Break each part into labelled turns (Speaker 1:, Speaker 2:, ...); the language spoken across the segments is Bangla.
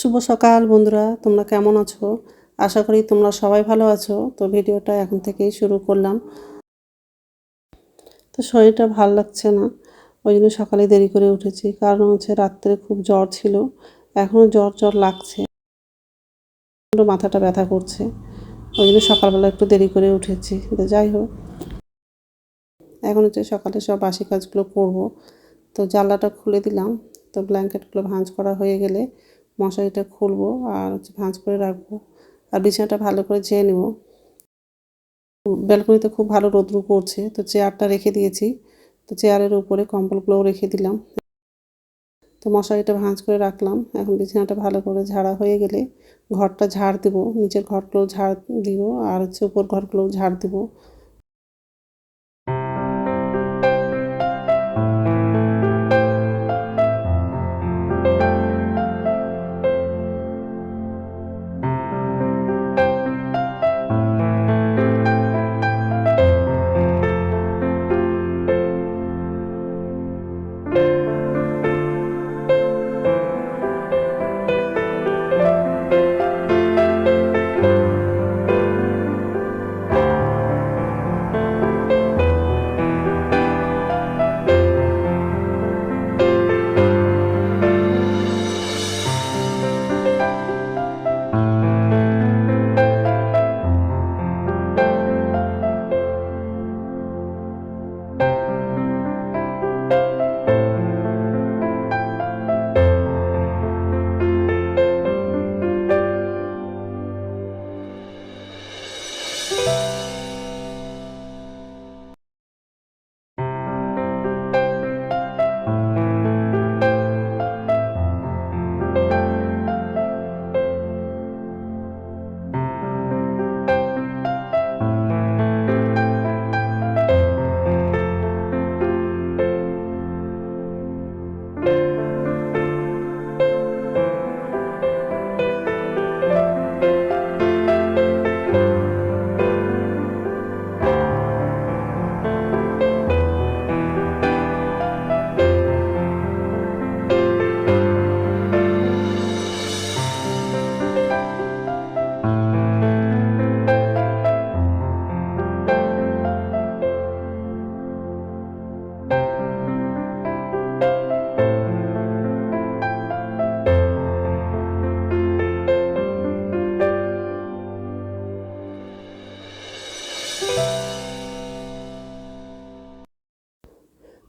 Speaker 1: শুভ সকাল বন্ধুরা, তোমরা কেমন আছো? আশা করি তোমরা সবাই ভালো আছো। তো ভিডিওটা এখন থেকেই শুরু করলাম। তো শরীরটা ভালো লাগছে না, ওই জন্য সকালে দেরি করে উঠেছি। কারণ হচ্ছে রাত্রে খুব জ্বর ছিল এখনও জ্বর জ্বর লাগছে। মাথাটা ব্যথা করছে, ওই জন্য সকালবেলা একটু দেরি করে উঠেছি। তো যাই হোক, এখন হচ্ছে সকালে সব বাসি কাজগুলো করব। তো জানলাটা খুলে দিলাম, তো ব্ল্যাঙ্কেটগুলো ভাঁজ করা হয়ে গেলে মশারিটা খুলবো আর হচ্ছে ভাঁজ করে রাখব। আর বিছানাটা ভালো করে ঝেয়ে নেব। ব্যালকনিতে খুব ভালো রোদ্রু পড়ছে, তো চেয়ারটা রেখে দিয়েছি। তো চেয়ারের উপরে কম্বলগুলোও রেখে দিলাম। তো মশারিটা ভাঁজ করে রাখলাম। এখন বিছানাটা ভালো করে ঝাড়া হয়ে গেলে ঘরটা ঝাড় দেবো। নিচের ঘরগুলোও ঝাড় দিব আর হচ্ছে উপর ঘরগুলোও ঝাড় দেবো।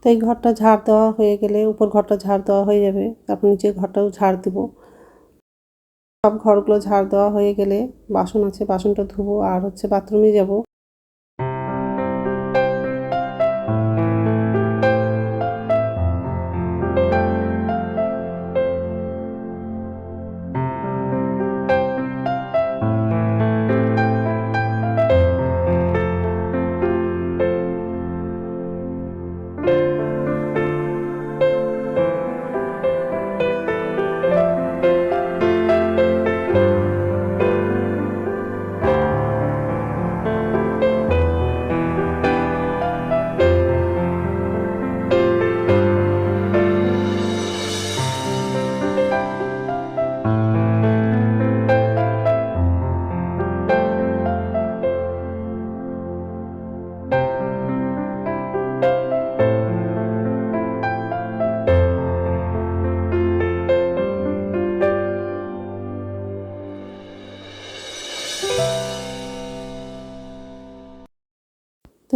Speaker 1: তো এই ঘরটা ঝাড় দেওয়া হয়ে গেলে উপর ঘরটা ঝাড় দেওয়া হয়ে যাবে। তারপর নিচে ঘরটাও ঝাড় দেবো। সব ঘরগুলো ঝাড় দেওয়া হয়ে গেলে বাসন আছে, বাসনটা ধুবো আর হচ্ছে বাথরুমে যাব।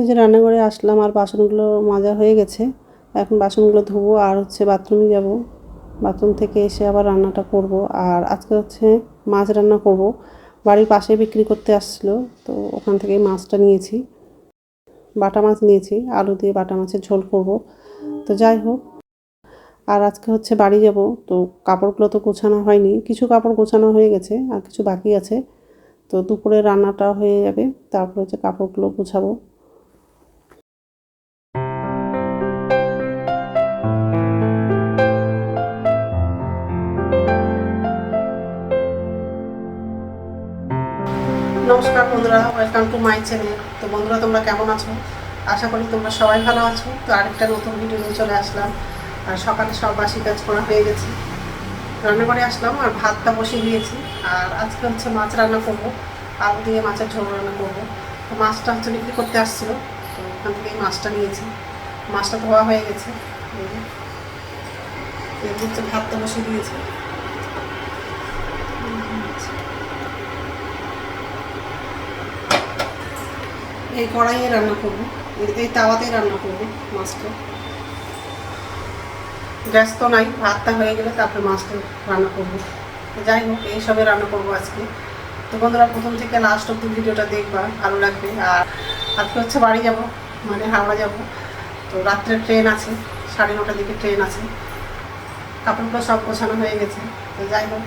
Speaker 1: যে রান্নাঘরে আসলাম আর বাসনগুলো মাজা হয়ে গেছে, এখন বাসনগুলো ধুবো আর হচ্ছে বাথরুমে যাব। বাথরুম থেকে এসে আবার রান্নাটা করব আর আজকে হচ্ছে মাছ রান্না করব। বাড়ির পাশে বিক্রি করতে আসছিল, তো ওখান থেকেই মাছটা নিয়েছি। বাটা মাছ নিয়েছি, আলু দিয়ে বাটা মাছের ঝোল করব। তো যাই হোক, আর আজকে হচ্ছে বাড়ি যাব, তো কাপড়গুলো তো গোছানো হয়নি। কিছু কাপড় গোছানো হয়ে গেছে আর কিছু বাকি আছে। তো দুপুরে রান্নাটা হয়ে যাবে, তারপর হচ্ছে কাপড়গুলো গোছাবো। ওয়েলকাম টু মাই চ্যানেল তো বন্ধুরা, তোমরা কেমন আছো? আশা করি তোমরা সবাই ভালো আছো। তো আরেকটা নতুন ভিডিও নিয়ে চলে আসলাম। আর সকালে সব বাসি কাজ করা হয়ে গেছে। রান্নাঘরে আসলাম আর ভাতটা বসিয়ে দিয়েছি। আর আজকে হচ্ছে মাছ রান্না করব। আলু দিয়ে মাছের ঝোল রান্না করব। তো মাছটা হচ্ছে বিক্রি করতে আসছিল। তো ওখান থেকে মাছটা নিয়েছি। মাছটা ধোয়া হয়ে গেছে। এই হচ্ছে ভাতটা বসিয়ে দিয়েছি। এই কড়াইয়ে রান্না করব। এই- তাওয়াতেই রান্না করব মাছটা। গ্যাস তো নাই, ভাতটা হয়ে গেলে তারপরে মাছটা রান্না করব। যাই হোক এইসবে রান্না করব আজকে। তো বন্ধুরা, প্রথম থেকে লাস্ট অব্দি ভিডিওটা দেখবা, ভালো লাগবে। আর আজকে হচ্ছে বাড়ি যাব মানে হাওড়া যাব। তো রাত্রে ট্রেন আছে, সাড়ে নটার দিকে ট্রেন আছে। কাপড়গুলো সব গোছানো হয়ে গেছে। তো যাই হোক,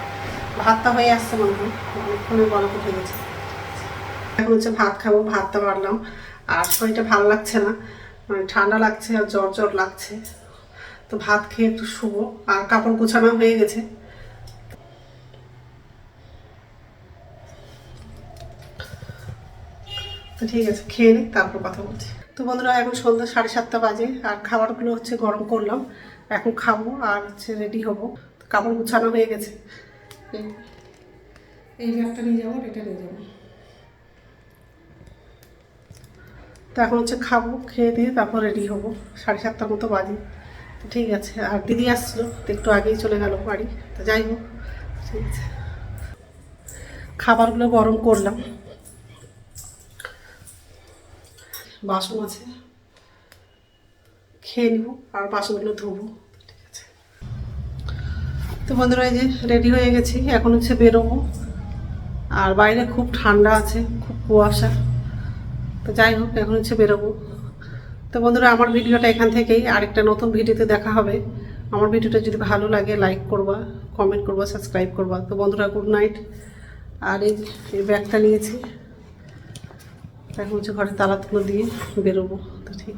Speaker 1: ভাতটা হয়ে আসছে মনে হয় অনেকক্ষণে গরম উঠে গেছে। এখন হচ্ছে ভাত খাব, ভাতটা বাড়লাম আর শরীরটা ভালো লাগছে না। মানে ঠান্ডা লাগছে আর জ্বর জ্বর লাগছে। তো ভাত খেয়ে একটু শুবো। আর কাপড় গোছানো হয়ে গেছে। তো ঠিক আছে, খেয়ে নিই তারপর কথা বলছি। তো বন্ধুরা, এখন সন্ধ্যা সাড়ে সাতটা বাজে। আর খাবারগুলো হচ্ছে গরম করলাম। এখন খাব আর হচ্ছে রেডি হব। কাপড় গুছানো হয়ে গেছে। এই ব্যাগটা নিয়ে যাব এটা নিয়ে যাব। তো এখন হচ্ছে খাব, খেয়ে দিয়ে তারপর রেডি হব, সাড়ে সাতটার মতো বাজে। তো ঠিক আছে, আর দিদি আসছিল, তো একটু আগেই চলে গেল বাড়ি। তো যাই হোক, ঠিক আছে। খাবারগুলো গরম করলাম। বাসন আছে, খেয়ে নিব, আর বাসনগুলো ধোবো, ঠিক আছে। তো বন্ধুরা, এই যে রেডি হয়ে গেছি, এখন হচ্ছে বেরোবো। আর বাইরে খুব ঠান্ডা আছে, খুব কুয়াশা। তো যাই হোক, এখন হচ্ছে বেরোবো। তো বন্ধুরা, আমার ভিডিওটা এখান থেকেই। আরেকটা নতুন ভিডিওতে দেখা হবে। আমার ভিডিওটা যদি ভালো লাগে লাইক করবা কমেন্ট করবা সাবস্ক্রাইব করবা। তো বন্ধুরা গুড নাইট আর এই ব্যাগটা নিয়েছি। এখন হচ্ছে ঘরে তালা তুলো দিয়ে বেরোবো। তো ঠিক।